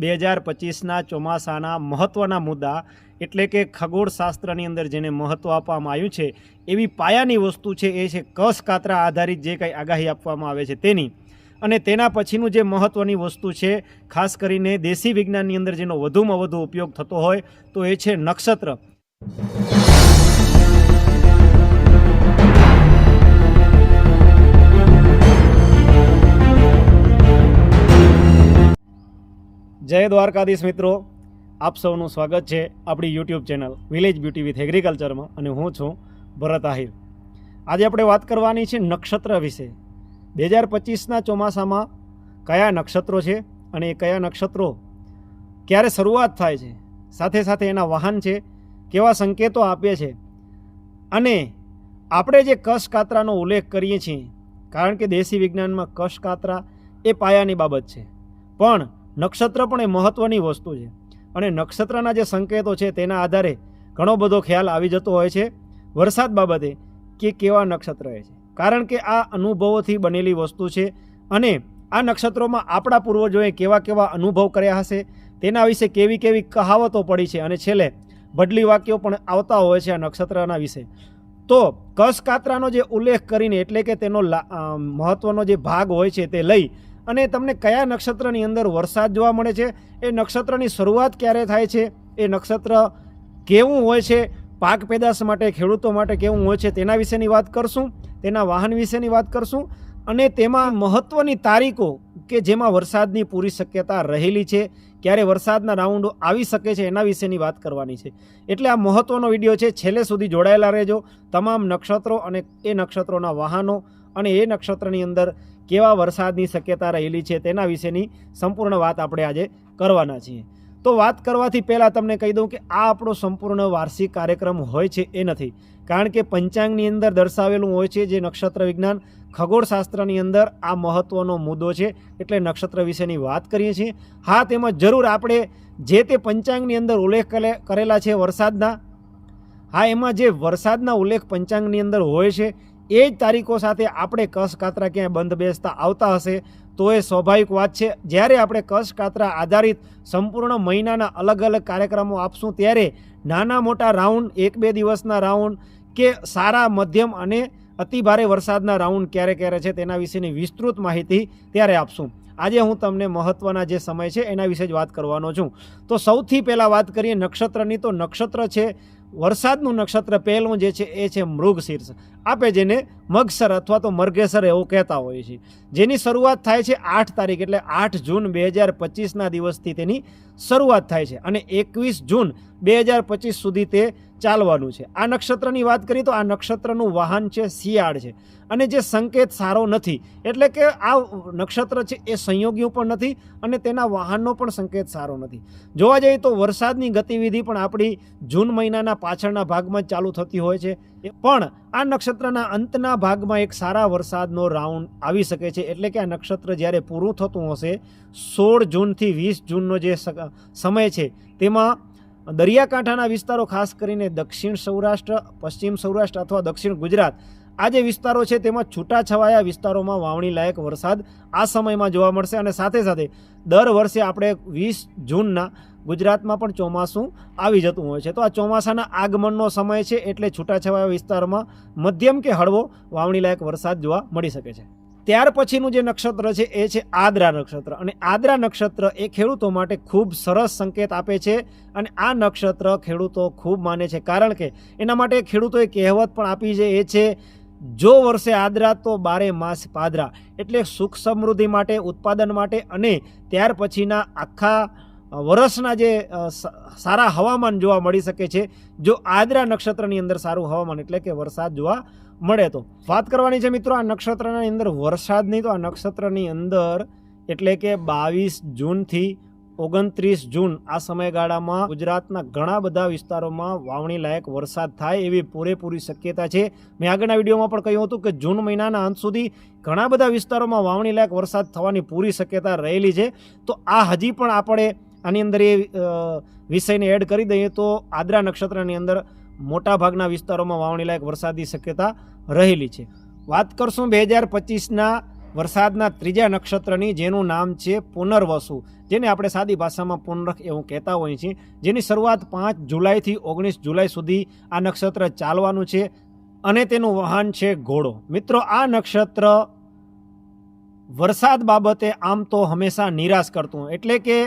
બે હજાર પચીસના ચોમાસાના મહત્ત્વના મુદ્દા એટલે કે ખગોળશાસ્ત્રની અંદર જેને મહત્ત્વ આપવામાં આવ્યું છે, એવી પાયાની વસ્તુ છે, એ છે કસ કાતરા આધારિત જે કંઈ આગાહી આપવામાં આવે છે તેની. અને તેના પછીનું જે મહત્ત્વની વસ્તુ છે, ખાસ કરીને દેશી વિજ્ઞાનની અંદર જેનો વધુમાં વધુ ઉપયોગ થતો હોય, તો એ છે નક્ષત્ર. જય દ્વારકાધીશ મિત્રો. આપ સૌનું સ્વાગત છે આપણી YouTube channel village beauty with એગ્રીકલ્ચરમાં અને હું છું ભરત આહિર. આજે આપણે વાત કરવાની છે નક્ષત્ર વિશે. બે હજાર પચીસના ચોમાસામાં કયા નક્ષત્રો છે અને એ કયા નક્ષત્રો ક્યારે શરૂઆત થાય છે? સાથે સાથે એના વાહન છે, કેવા સંકેતો આપે છે? અને આપણે જે કશકાતરાનો ઉલ્લેખ કરીએ છીએ, કારણ કે દેશી વિજ્ઞાનમાં કશકાતરા એ પાયાની બાબત છે. પણ નક્ષત્ર પણ એ મહત્ત્વની વસ્તુ છે. અને નક્ષત્રના જે સંકેતો છે તેના આધારે ઘણો બધો ખ્યાલ આવી જતો હોય છે. વરસાદ બાબતે કે કેવા નક્ષત્ર છે. કારણ કે આ અનુભવોથી બનેલી વસ્તુ છે અને આ નક્ષત્રોમાં આપણા પૂર્વજોએ કેવા કેવા અનુભવ કર્યા હશે તેના વિશે કેવી કેવી કહાવતો પડી છે અને છેલ્લે બદલી વાક્યો પણ આવતા હોય છે આ નક્ષત્રના વિશે. તો કસકાતરાનો જે ઉલ્લેખ કરીને એટલે કે તેનો મહત્વનો જે ભાગ હોય છે તે લઈ અને તમને કયા નક્ષત્રની અંદર વરસાદ જોવા મળે છે? એ નક્ષત્રની શરૂઆત ક્યારે થાય છે? એ નક્ષત્ર કેવું હોય છે? પાક પેદાશ માટે, ખેડૂતો માટે કેવું હોય છે? તેના વિશેની વાત કરશું. તેના વાહન વિશેની વાત કરશું. અને તેમાં મહત્ત્વની તારીખો કે જેમાં વરસાદની પૂરી શક્યતા રહેલી છે, ક્યારે વરસાદના રાઉન્ડો આવી શકે છે, એના વિશેની વાત કરવાની છે. એટલે આ મહત્ત્વનો વીડિયો છે. છેલ્લે સુધી જોડાયેલા રહેજો. તમામ નક્ષત્રો અને એ નક્ષત્રોના વાહનો અને એ નક્ષત્રની અંદર કેવા વરસાદની શક્યતા રહેલી છે તેના વિશેની સંપૂર્ણ વાત આપણે આજે કરવાના છીએ. તો વાત કરવાથી પહેલાં તમને કહી દઉં કે આ આપણો સંપૂર્ણ વાર્ષિક કાર્યક્રમ હોય છે એ નથી. કારણ કે પંચાંગની અંદર દર્શાવેલું હોય છે જે નક્ષત્ર વિજ્ઞાન ખગોળશાસ્ત્રની અંદર આ મહત્ત્વનો મુદ્દો છે એટલે નક્ષત્ર વિશેની વાત કરીએ છીએ. હા, તેમાં જરૂર આપણે જે તે પંચાંગની અંદર ઉલ્લેખ કરે- કરેલા છે વરસાદના, હા, એમાં જે વરસાદના ઉલ્લેખ પંચાંગની અંદર હોય છે એ જ તારીખો સાથે આપણે કસ કાતરા ક્યાંય બંધ બેસતા આવતા હશે, તો એ સ્વાભાવિક વાત છે. જ્યારે આપણે કસ કાતરા આધારિત સંપૂર્ણ મહિનાના અલગ અલગ કાર્યક્રમો આપશું, ત્યારે નાના મોટા રાઉન્ડ, એક બે દિવસના રાઉન્ડ કે સારા મધ્યમ અને અતિભારે વરસાદના રાઉન્ડ ક્યારે ક્યારે છે તેના વિશેની વિસ્તૃત માહિતી ત્યારે આપશું. આજે હું તમને મહત્ત્વના જે સમય છે એના વિશે જ વાત કરવાનો છું. તો સૌથી પહેલાં વાત કરીએ નક્ષત્રની. તો નક્ષત્ર છે વરસાદનું નક્ષત્ર પહેલું જે છે એ છે મૃગશીર્ષ. આપે જેને મગસર અથવા તો મર્ગેસર એવું કહેતા હોઈએ છીએ જેની શરૂઆત થાય છે આઠ તારીખ એટલે આઠ જૂન બે હજાર પચીસના દિવસથી તેની શરૂઆત થાય છે અને એકવીસ જૂન બે હજાર પચીસ સુધી તે ચાલવાનું છે. આ નક્ષત્રની વાત કરીએ તો આ નક્ષત્રનું વાહન છે શિયાળ છે અને જે સંકેત સારો નથી એટલે કે આ નક્ષત્ર છે એ સંયોગીઓ પણ નથી અને તેના વાહનનો પણ સંકેત સારો નથી. જોવા જઈએ તો વરસાદની ગતિવિધિ પણ આપણી જૂન મહિનાના પાછળના ભાગમાં ચાલુ થતી હોય છે. પણ આ નક્ષત્રના અંતના ભાગમાં એક સારા વરસાદનો રાઉન્ડ આવી શકે છે. એટલે કે આ નક્ષત્ર જ્યારે પૂરું થતું હશે, સોળ જૂનથી વીસ જૂનનો જે સમય છે, તેમાં દરિયાકાંઠાના વિસ્તારો ખાસ કરીને દક્ષિણ સૌરાષ્ટ્ર, પશ્ચિમ સૌરાષ્ટ્ર અથવા દક્ષિણ ગુજરાત આ જે વિસ્તારો છે તેમાં છૂટાછવાયા વિસ્તારોમાં વાવણી લાયક વરસાદ આ સમયમાં જોવા મળશે અને સાથે સાથે દર વર્ષે આપણે વીસ જૂનના ગુજરાતમાં પણ ચોમાસું આવી જતું હોય છે. તો આ ચોમાસાના આગમનનો સમય છે એટલે છૂટાછવાયા વિસ્તારમાં મધ્યમ કે હળવો વાવણી લાયક વરસાદ જોવા મળી શકે છે. ત્યાર પછીનું જે નક્ષત્ર છે એ છે આદ્રા નક્ષત્ર. અને આદ્રા નક્ષત્ર એ ખેડૂતો માટે ખૂબ સરસ સંકેત આપે છે અને આ નક્ષત્ર ખેડૂતો ખૂબ માને છે. કારણ કે એના માટે ખેડૂતોએ કહેવત પણ આપી છે એ છે જો વર્ષે આદરા તો બારે માસ પાદરા. એટલે સુખ સમૃદ્ધિ માટે, ઉત્પાદન માટે અને ત્યાર પછીના આખા વર્ષના જે સારા હવામાન જોવા મળી શકે છે, જો આદરા નક્ષત્રની અંદર સારું હવામાન એટલે કે વરસાદ જોવા મળે તો. વાત કરવાની છે મિત્રો આ નક્ષત્રની અંદર વરસાદની, તો આ નક્ષત્રની અંદર એટલે કે બાવીસ જૂનથી ઓગણત્રીસ જૂન આ સમયગાળામાં ગુજરાતના ઘણા બધા વિસ્તારોમાં વાવણી લાયક વરસાદ થાય એવી પૂરેપૂરી શક્યતા છે. મેં આગળના વિડીયોમાં પણ કહ્યું હતું કે જૂન મહિનાના અંત સુધી ઘણા બધા વિસ્તારોમાં વાવણી લાયક વરસાદ થવાની પૂરી શક્યતા રહેલી છે. તો આ હજી પણ આપણે આની અંદર એ વિષયને એડ કરી દઈએ તો આદ્રા નક્ષત્રની અંદર મોટા ભાગના વિસ્તારોમાં વાવણી લાયક વરસાદની શક્યતા રહેલી છે. વાત કરશું બે હજાર પચીસના વરસાદના ત્રીજા નક્ષત્રની જેનું નામ છે પુનર્વસુ, જેને આપણે સાદી ભાષામાં પુનરખ એવું કહેતા હોઈએ છીએ. જેની શરૂઆત પાંચ જુલાઈથી ઓગણીસ જુલાઈ સુધી આ નક્ષત્ર ચાલવાનું છે અને તેનું વાહન છે ઘોડો. મિત્રો, આ નક્ષત્ર વરસાદ બાબતે આમ તો હંમેશા નિરાશ કરતું એટલે કે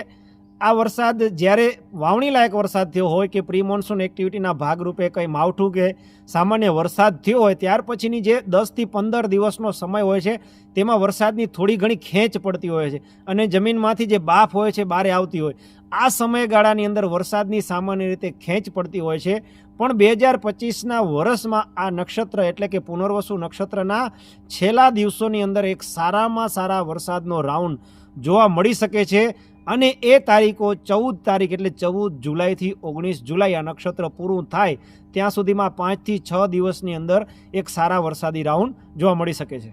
આ વરસાદ જ્યારે વાવણી લાયક વરસાદ થયો હોય કે પ્રી મોન્સૂન એક્ટિવિટીના ભાગરૂપે કંઈ માવઠું કે સામાન્ય વરસાદ થયો હોય, ત્યાર પછીની જે દસથી પંદર દિવસનો સમય હોય છે, તેમાં વરસાદની થોડી ઘણી ખેંચ પડતી હોય છે અને જમીનમાંથી જે બાફ હોય છે, બારે આવતી હોય. આ સમયગાળાની અંદર વરસાદની સામાન્ય રીતે ખેંચ પડતી હોય છે. પણ બે હજાર પચીસના વર્ષમાં આ નક્ષત્ર એટલે કે પુનર્વસુ નક્ષત્રના છેલ્લા દિવસોની અંદર એક સારામાં સારા વરસાદનો રાઉન્ડ જોવા મળી શકે છે. અને એ તારીખો ચૌદ તારીખ એટલે ચૌદ જુલાઈથી ઓગણીસ જુલાઈ આ નક્ષત્ર પૂરું થાય ત્યાં સુધીમાં પાંચથી છ દિવસની અંદર એક સારા વરસાદી રાઉન્ડ જોવા મળી શકે છે.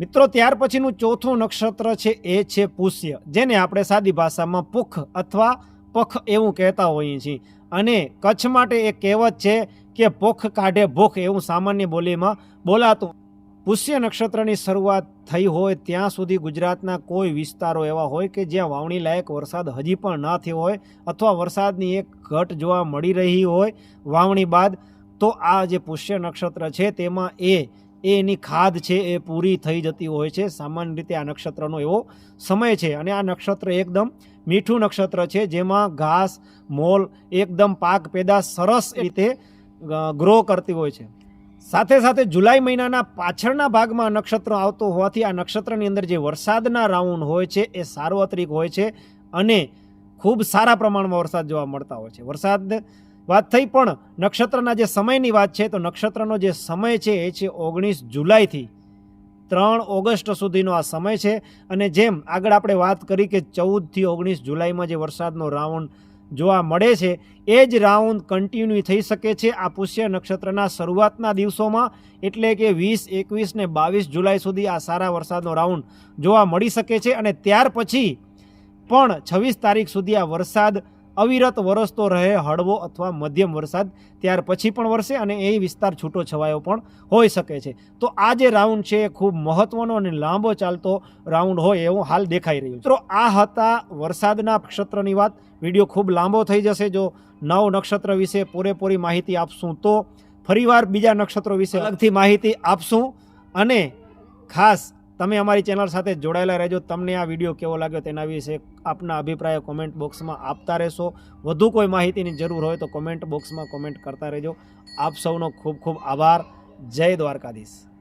મિત્રો, ત્યાર પછીનું ચોથું નક્ષત્ર છે એ છે પુષ્ય, જેને આપણે સાદી ભાષામાં પુખ અથવા પખ એવું કહેતા હોઈએ છીએ. અને કચ્છ માટે એક કહેવત છે કે પોખ કાઢે ભૂખ એવું સામાન્ય બોલીમાં બોલાતું પુષ્ય નક્ષત્રની શરૂઆત થઈ હોય ત્યાં સુધી ગુજરાતના કોઈ વિસ્તારો એવા હોય કે જ્યાં વાવણી લાયક વરસાદ હજી પણ ના થયો હોય અથવા વરસાદની એક ઘટ જોવા મળી રહી હોય વાવણી બાદ, તો આ જે પુષ્ય નક્ષત્ર છે તેમાં એ, એની ખાદ છે એ પૂરી થઈ જતી હોય છે. સામાન્ય રીતે આ નક્ષત્રનો એવો સમય છે અને આ નક્ષત્ર એકદમ મીઠું નક્ષત્ર છે જેમાં ઘાસ, મોલ એકદમ પાક પેદા સરસ રીતે ગ્રો કરતી હોય છે. સાથે સાથે જુલાઈ મહિનાના પાછળના ભાગમાં નક્ષત્ર આવતો હોવાથી આ નક્ષત્રની અંદર જે વરસાદના રાઉન્ડ હોય છે એ સાર્વત્રિક હોય છે અને ખૂબ સારા પ્રમાણમાં વરસાદ જોવા મળતા હોય છે. વરસાદ વાત થઈ પણ નક્ષત્રના જે સમયની વાત છે તો નક્ષત્રનો જે સમય છે એ છે ઓગણીસ જુલાઈથી ત્રણ ઓગસ્ટ સુધીનો આ સમય છે અને જેમ આગળ આપણે વાત કરી કે ચૌદથી ઓગણીસ જુલાઈમાં જે વરસાદનો રાઉન્ડ જોવા મળે છે. એ જ રાઉન્ડ કન્ટિન્યુ થઈ શકે છે આ પુષ્ય નક્ષત્રના શરૂઆતના દિવસોમાં. એટલે કે વીસ, એકવીસ ને બાવીસ જુલાઈ સુધી આ સારા વરસાદનો રાઉન્ડ જોવા મળી શકે છે. અને ત્યાર પછી પણ છવ્વીસ તારીખ સુધી આ વરસાદ અવિરત વરસતો રહે હળવો અથવા મધ્યમ વરસાદ ત્યાર પછી પણ વરસે અને એ વિસ્તાર છૂટો છવાયો પણ હોઈ શકે છે. તો આ જે રાઉન્ડ છે એ ખૂબ મહત્વનો અને લાંબો ચાલતો રાઉન્ડ હોય એવું હાલ દેખાઈ રહ્યું મિત્રો આ હતા વરસાદના નક્ષત્રની વાત. વીડિયો ખૂબ લાંબો થઈ જશે. જો નવ નક્ષત્ર વિશે પૂરેપૂરી માહિતી આપશું તો ફરીવાર બીજા નક્ષત્રો વિશે અલગથી માહિતી આપશું. અને ખાસ તમે અમારી ચેનલ સાથે જોડાયેલા રહેજો. તમને આ વીડિયો કેવો લાગ્યો તેના વિશે આપના અભિપ્રાયો કોમેન્ટ બોક્સમાં આપતા રહેશો. વધુ કોઈ માહિતીની જરૂર હોય તો કોમેન્ટ બોક્સમાં કોમેન્ટ કરતા રહેજો. આપ સૌનો ખૂબ ખૂબ આભાર. જય દ્વારકાધીશ.